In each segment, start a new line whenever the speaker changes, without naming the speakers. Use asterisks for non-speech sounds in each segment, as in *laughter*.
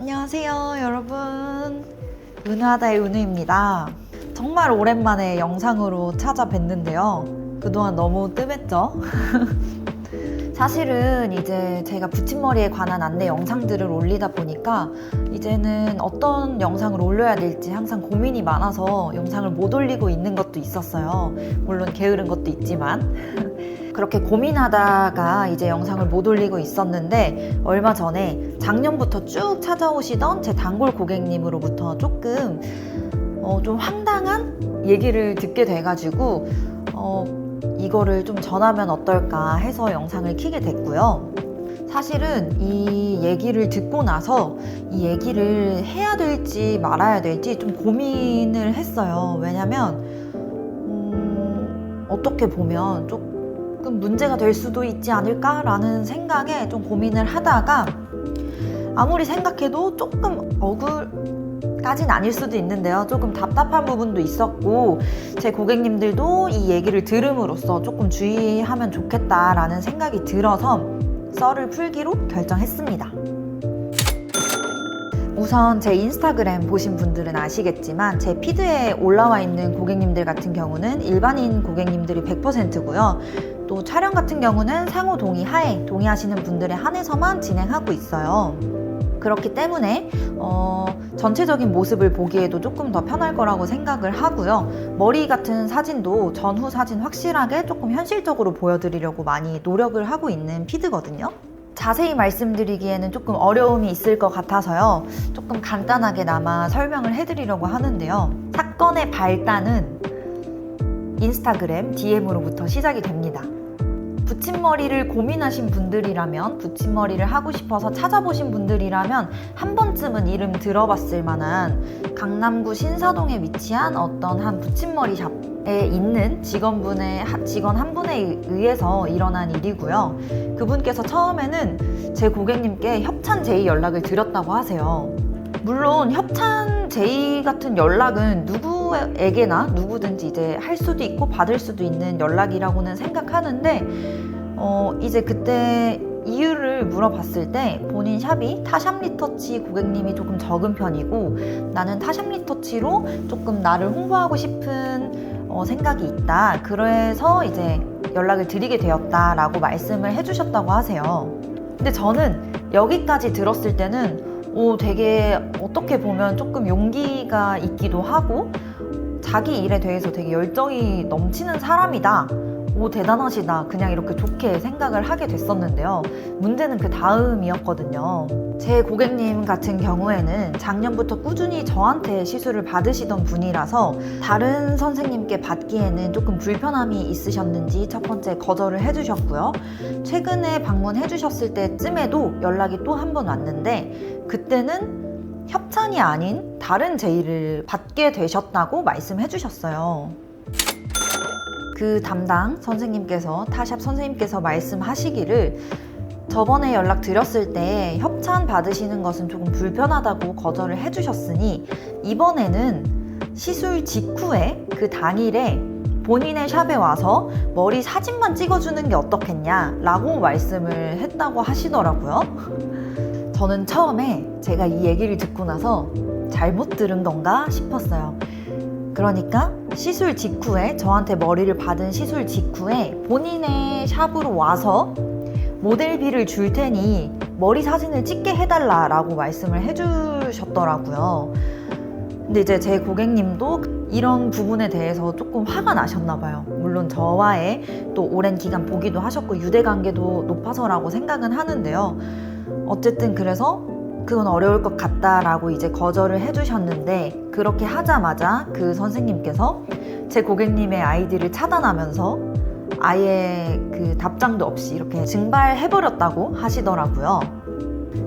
안녕하세요, 여러분. 은하다의 은우입니다. 정말 오랜만에 영상으로 찾아뵀는데요. 그동안 너무 뜸했죠? *laughs* 사실은 이제 제가 붙임머리에 관한 안내 영상들을 올리다 보니까 이제는 어떤 영상을 올려야 될지 항상 고민이 많아서 영상을 못 올리고 있는 것도 있었어요. 물론 게으른 것도 있지만. *laughs* 그렇게 고민하다가 이제 영상을 못 올리고 있었는데 얼마 전에 작년부터 쭉 찾아오시던 제 단골 고객님으로부터 조금 어, 좀 황당한 얘기를 듣게 돼가지고 어, 이거를 좀 전하면 어떨까 해서 영상을 키게 됐고요. 사실은 이 얘기를 듣고 나서 이 얘기를 해야 될지 말아야 될지 좀 고민을 했어요. 왜냐면 음, 어떻게 보면 조금 문제가 될 수도 있지 않을까라는 생각에 좀 고민을 하다가 아무리 생각해도 조금 억울까진 아닐 수도 있는데요. 조금 답답한 부분도 있었고 제 고객님들도 이 얘기를 들음으로써 조금 주의하면 좋겠다라는 생각이 들어서 썰을 풀기로 결정했습니다. 우선 제 인스타그램 보신 분들은 아시겠지만 제 피드에 올라와 있는 고객님들 같은 경우는 일반인 고객님들이 100%고요. 또 촬영 같은 경우는 상호 동의 하에 동의하시는 분들에 한해서만 진행하고 있어요. 그렇기 때문에 어, 전체적인 모습을 보기에도 조금 더 편할 거라고 생각을 하고요. 머리 같은 사진도 전후 사진 확실하게 조금 현실적으로 보여드리려고 많이 노력을 하고 있는 피드거든요. 자세히 말씀드리기에는 조금 어려움이 있을 것 같아서요. 조금 간단하게나마 설명을 해드리려고 하는데요. 사건의 발단은 인스타그램 DM으로부터 시작이 됩니다. 붙임머리를 고민하신 분들이라면, 붙임머리를 하고 싶어서 찾아보신 분들이라면 한 번쯤은 이름 들어봤을 만한 강남구 신사동에 위치한 어떤 한 붙임머리 샵 에 있는 직원분의, 하- 직원 한 분에 의해서 일어난 일이고요. 그분께서 처음에는 제 고객님께 협찬 제의 연락을 드렸다고 하세요. 물론 협찬 제의 같은 연락은 누구에게나 누구든지 이제 할 수도 있고 받을 수도 있는 연락이라고는 생각하는데 어 이제 그때 이유를 물어봤을 때 본인 샵이 타샵 리터치 고객님이 조금 적은 편이고 나는 타샵 리터치로 조금 나를 홍보하고 싶은 어, 생각이 있다. 그래서 이제 연락을 드리게 되었다라고 말씀을 해주셨다고 하세요. 근데 저는 여기까지 들었을 때는 오, 되게 어떻게 보면 조금 용기가 있기도 하고 자기 일에 대해서 되게 열정이 넘치는 사람이다. 오, 대단하시다. 그냥 이렇게 좋게 생각을 하게 됐었는데요. 문제는 그 다음이었거든요. 제 고객님 같은 경우에는 작년부터 꾸준히 저한테 시술을 받으시던 분이라서 다른 선생님께 받기에는 조금 불편함이 있으셨는지 첫 번째 거절을 해주셨고요. 최근에 방문해 주셨을 때쯤에도 연락이 또 한 번 왔는데 그때는 협찬이 아닌 다른 제의를 받게 되셨다고 말씀해 주셨어요. 그 담당 선생님께서 타샵 선생님께서 말씀하시기를 저번에 연락 드렸을 때 협찬 받으시는 것은 조금 불편하다고 거절을 해주셨으니 이번에는 시술 직후에 그 당일에 본인의 샵에 와서 머리 사진만 찍어주는 게 어떻겠냐 라고 말씀을 했다고 하시더라고요. 저는 처음에 제가 이 얘기를 듣고 나서 잘못 들은 건가 싶었어요. 그러니까 시술 직후에 저한테 머리를 받은 시술 직후에 본인의 샵으로 와서 모델비를 줄 테니 머리 사진을 찍게 해달라라고 말씀을 해주셨더라고요. 근데 이제 제 고객님도 이런 부분에 대해서 조금 화가 나셨나 봐요. 물론 저와의 또 오랜 기간 보기도 하셨고 유대 관계도 높아서라고 생각은 하는데요. 어쨌든 그래서 그건 어려울 것 같다라고 이제 거절을 해주셨는데 그렇게 하자마자 그 선생님께서 제 고객님의 아이디를 차단하면서 아예 그 답장도 없이 이렇게 증발해버렸다고 하시더라고요.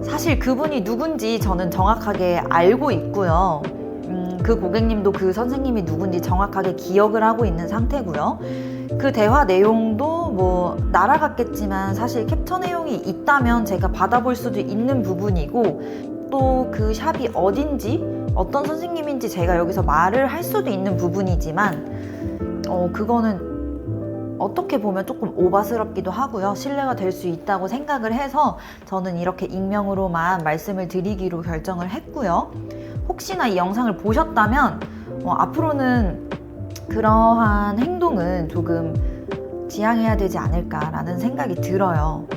사실 그분이 누군지 저는 정확하게 알고 있고요. 음, 그 고객님도 그 선생님이 누군지 정확하게 기억을 하고 있는 상태고요. 그 대화 내용도 뭐 날아갔겠지만 사실 캡처 내용이 있다면 제가 받아볼 수도 있는 부분이고 또 그 샵이 어딘지 어떤 선생님인지 제가 여기서 말을 할 수도 있는 부분이지만 어 그거는 어떻게 보면 조금 오바스럽기도 하고요. 신뢰가 될 수 있다고 생각을 해서 저는 이렇게 익명으로만 말씀을 드리기로 결정을 했고요. 혹시나 이 영상을 보셨다면 어, 앞으로는 그러한 행동은 조금 지양해야 되지 않을까라는 생각이 들어요.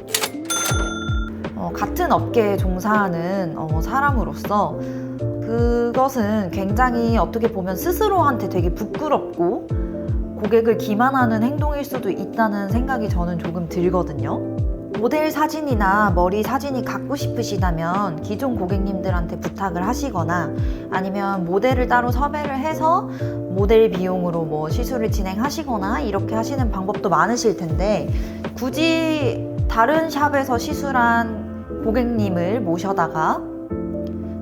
어, 같은 업계에 종사하는 어, 사람으로서 그것은 굉장히 어떻게 보면 스스로한테 되게 부끄럽고 고객을 기만하는 행동일 수도 있다는 생각이 저는 조금 들거든요. 모델 사진이나 머리 사진이 갖고 싶으시다면 기존 고객님들한테 부탁을 하시거나 아니면 모델을 따로 섭외를 해서 모델 비용으로 뭐 시술을 진행하시거나 이렇게 하시는 방법도 많으실 텐데 굳이 다른 샵에서 시술한 고객님을 모셔다가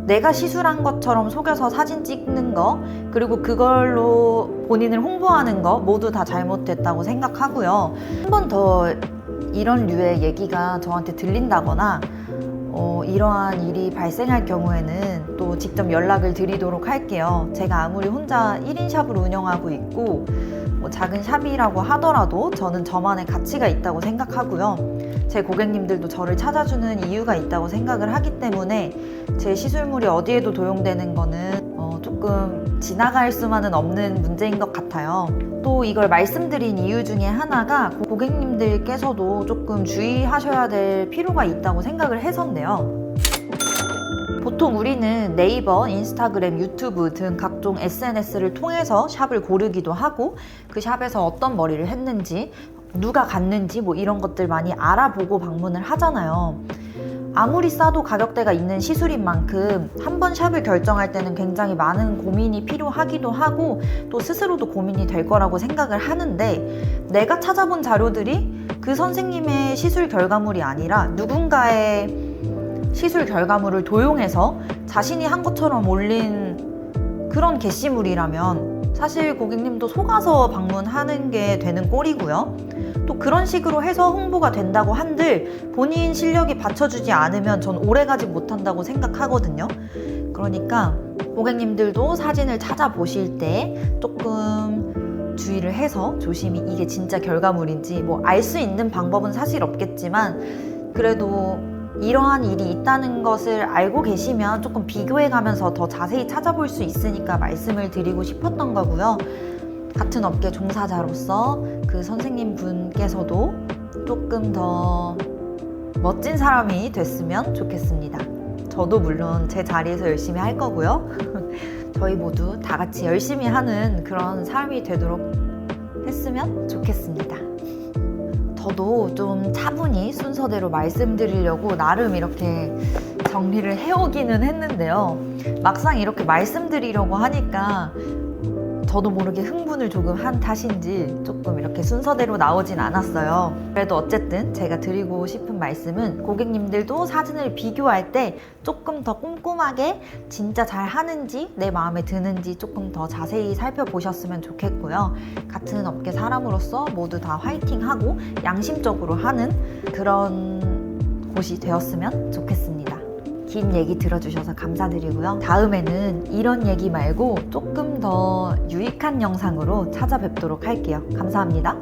내가 시술한 것처럼 속여서 사진 찍는 거 그리고 그걸로 본인을 홍보하는 거 모두 다 잘못됐다고 생각하고요. 한 번 더 이런 류의 얘기가 저한테 들린다거나 어, 이러한 일이 발생할 경우에는 또 직접 연락을 드리도록 할게요. 제가 아무리 혼자 1인 샵을 운영하고 있고 뭐 작은 샵이라고 하더라도 저는 저만의 가치가 있다고 생각하고요. 제 고객님들도 저를 찾아주는 이유가 있다고 생각을 하기 때문에 제 시술물이 어디에도 도용되는 거는 어, 조금 지나갈 수만은 없는 문제인 것 같아요. 또 이걸 말씀드린 이유 중에 하나가 고객님들께서도 조금 주의하셔야 될 필요가 있다고 생각을 해서인데요. 보통 우리는 네이버, 인스타그램, 유튜브 등 각종 SNS를 통해서 샵을 고르기도 하고 그 샵에서 어떤 머리를 했는지 누가 갔는지 뭐 이런 것들 많이 알아보고 방문을 하잖아요. 아무리 싸도 가격대가 있는 시술인 만큼 한 번 샵을 결정할 때는 굉장히 많은 고민이 필요하기도 하고 또 스스로도 고민이 될 거라고 생각을 하는데 내가 찾아본 자료들이 그 선생님의 시술 결과물이 아니라 누군가의 시술 결과물을 도용해서 자신이 한 것처럼 올린 그런 게시물이라면 사실 고객님도 속아서 방문하는 게 되는 꼴이고요. 또 그런 식으로 해서 홍보가 된다고 한들 본인 실력이 받쳐주지 않으면 전 오래가지 못한다고 생각하거든요. 그러니까 고객님들도 사진을 찾아보실 때 조금 주의를 해서 조심히 이게 진짜 결과물인지 뭐 알 수 있는 방법은 사실 없겠지만 그래도 이러한 일이 있다는 것을 알고 계시면 조금 비교해 가면서 더 자세히 찾아볼 수 있으니까 말씀을 드리고 싶었던 거고요. 같은 업계 종사자로서 그 선생님 분께서도 조금 더 멋진 사람이 됐으면 좋겠습니다. 저도 물론 제 자리에서 열심히 할 거고요. *laughs* 저희 모두 다 같이 열심히 하는 그런 삶이 되도록 했으면 좋겠습니다. 저도 좀 차분히 순서대로 말씀드리려고 나름 이렇게 정리를 해오기는 했는데요. 막상 이렇게 말씀드리려고 하니까 저도 모르게 흥분을 조금 한 탓인지 조금 이렇게 순서대로 나오진 않았어요. 그래도 어쨌든 제가 드리고 싶은 말씀은 고객님들도 사진을 비교할 때 조금 더 꼼꼼하게 진짜 잘 하는지 내 마음에 드는지 조금 더 자세히 살펴보셨으면 좋겠고요. 같은 업계 사람으로서 모두 다 화이팅하고 양심적으로 하는 그런 곳이 되었으면 좋겠습니다. 긴 얘기 들어주셔서 감사드리고요. 다음에는 이런 얘기 말고 조금 더 유익한 영상으로 찾아뵙도록 할게요. 감사합니다.